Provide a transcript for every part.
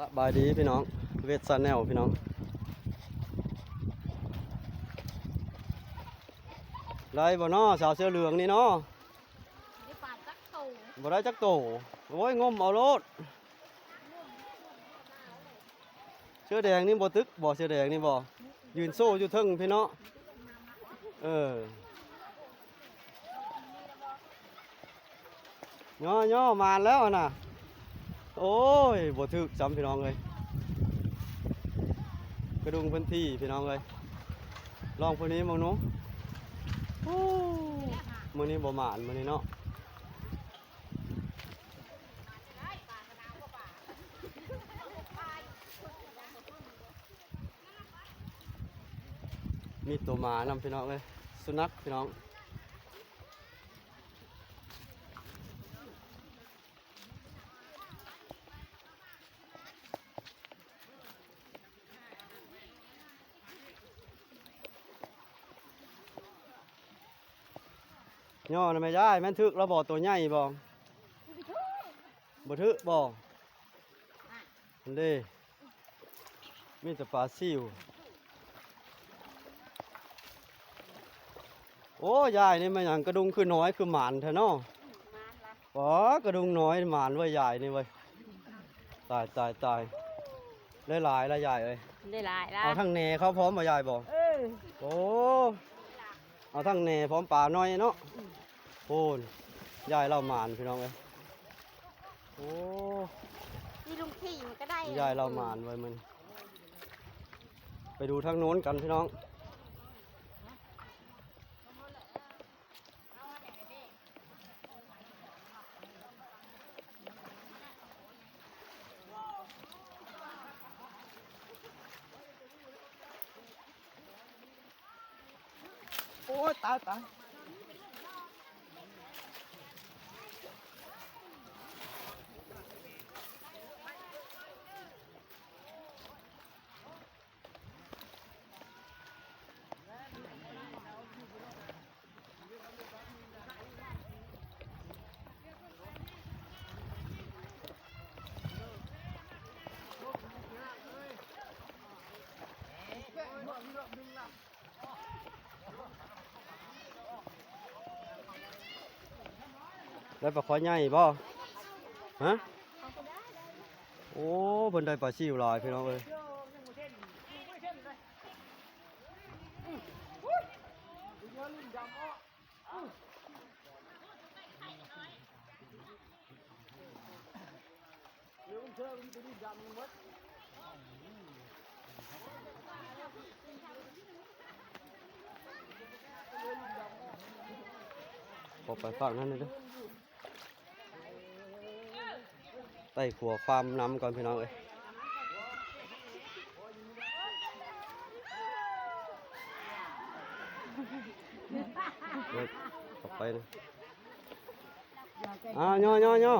สบายดีพี่น้องเวทซาแนลพี่น้องได้บ่น้อสาวเสื้อเหลืองนี่เนาะได้ปาดสักตูบ่ได้จักโตโอ้ยงมเอาโลดเสื้อแดงนี่บ่ตึกบ่เสื้อแดงนี่บ่ยืนโซ่อยู่ทึ่งพี่เนาะเออย่อย่อมาแล้วนะ โอ้ยบ่ถึกจำพี่น้องเลยกระดุงพื้นที่พี่น้องเลยลองพวกนี้มองนูโอ้มือนี้บ่หมานมือนี้เนาะมีตัวหมานำพี่น้องเลยสุนัขพี่น้อง ย่อนะไม่ได้แม่นทึกแล้วบ่ตัวใหญ่บ่บ่ทึกบ่อันเด้มีแต่ปลาซิวโอ้ยายนี่มันอย่างกระดุงคือน้อยคือหมานเถอะเนาะมานละป๋อกระดุงน้อยหมานไว้ยายนี่ไว้ยตายตายตายได้หลายละยายเอ้ยได้หลายละเอาทั้งเนเขาพร้อมมายายบอกเออโอ้เอาทั้งเนพร้อมป่าน้อยเนาะ โอ้นยายเล่าหมานพี่น้องเอ้ยโอ้นี่ลุงขี่มันก็ได้ยายเล่าหมานไว้มัน ไปดูทางโน้นกันพี่น้องโอ้ยตายตาย ได้ปลาคอยใหญ่บ่ฮะโอ้เพิ่นได้ปลาชิวลายพี่น้องเอ้ยขอไปฝั่งนั้นเลยเด้อ ไต่ขัวความน้ำก่อนพี่น้องเอ้ยเด็กออกไปนะอ้าวย่อย่อย่อ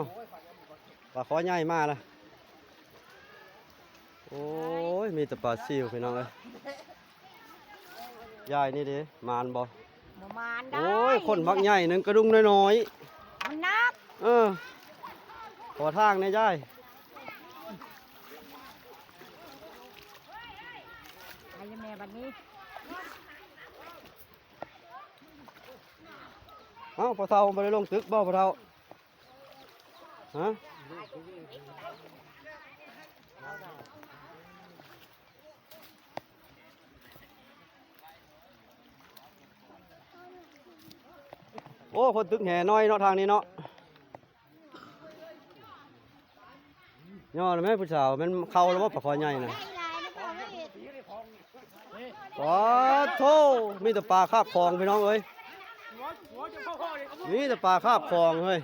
ปลาคอใหญ่มากละโอ้ย มีแต่ปลาซิวพี่น้องเอ้ยยายนี่ดิมานบ่บ่มานได้โอ้ย คนบักใหญ่หนึงกระดุงน้อยมันนักๆเออ ขอทางเนี่ยยายไอ้แม่บัดนี้เอ้าพอเท่าไปลงตึกบ่พอเท่าฮะโอ้ คนตึกแห่น้อยเนาะทางนี้เนาะ ย่อเลยไหมผู้สาวมันเข้าแล้วว่าปลาคอใหญ่นะได้หลายนะพ่อไม่เห็นปลาโทมีแต่ปลาคาบคลองพี่น้องเอ้ยมีแต่ปลาคาบคลองเฮ้ย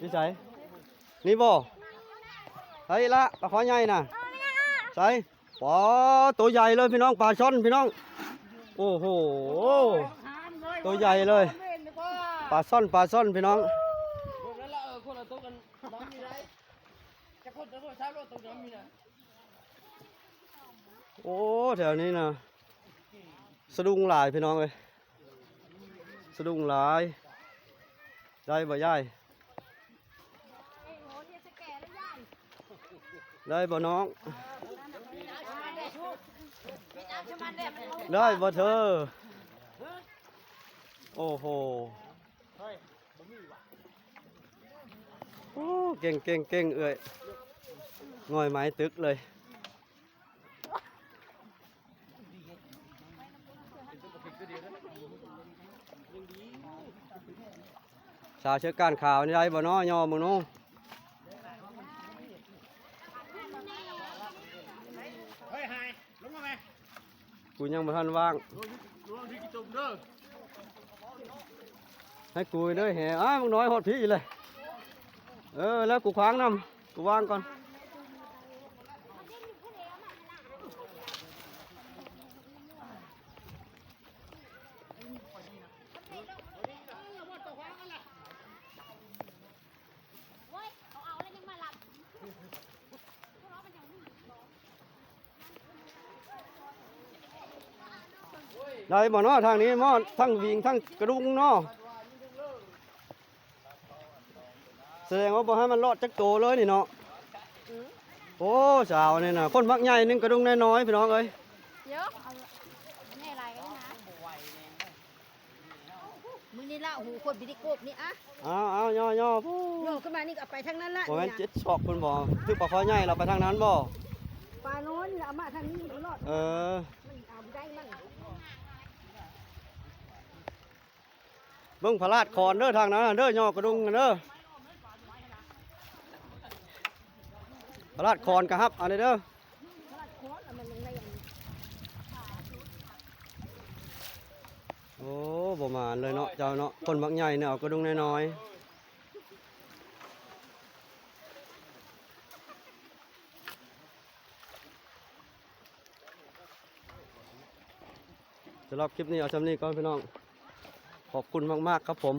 นี่ใส่นี่บ่ใส่ละปลาคอใหญ่น่ะใส่ปลาตัวใหญ่เลยพี่น้องปลาช่อนพี่น้อง โอ้โห ตัวใหญ่เลย ปลาซ่อนปลาซ่อนพี่น้องโอ้แถวนี้นะสะดุ้งหลายพี่น้องเลยสะดุ้งหลาย ได้บ่ยายได้บ่น้อง ได้บ่เธอ โอ้โห โอ้เก่งเก่งเก่งเอ่ยง่อยไม้ตึกเลยสาวเชือกการข่าวนี่ได้บ่น้อยอมึงนู้เฮ้ยไฮลงมาไหมกูยังบ่ทันว่างลงลงที่กิจมเด้อ ให้กูเด้อแห่อ้ายมึงน้อยหดพี่เลย เออแล้วกูขวางนำกูวางก่อนได้บ่เนาะทางนี้หมอทั้งวิ่งทั้งกระดุงเนาะ แสดงว่าบ่ให้มันรอดจักโตเลยนี่เนาะโอ้สาวนี่น่ะคนมักใหญ่นึงกระดุงน้อยๆพี่น้องเอ้ยเยอะเอาแม่อะไรกันนะมึงนี่ละหูคนบิดิโกบนี่อะเอาเอาย่อย่อปู้โยกขึ้นมานี่ก็เอาไปทางนั้นละบ่แม่นนี่เจ็นะดศอกเพิ่นบ่คือปลาคอใหญ่เราไปทางนั้นบ่ปลาโน้นเอามาทางนี้ตลอดเออมันเอาได้มั่งเบิ่งพระราชคอนเด้อทางนั้นน่ะเด้อย่อกระดุงกันเด้อ พระราชคอนกะฮับอันนี้เด้อาดโค้ดเอามันลงในอันโอ้บ่มาเลยเนาะเจ้าเนาะคนมักใหญ่เนี่ยเอากระดุงน้อยๆสำหรับคลิปนี้เอาชำนี้ก่อนพี่น้อง ขอบคุณมาก ๆ ครับผม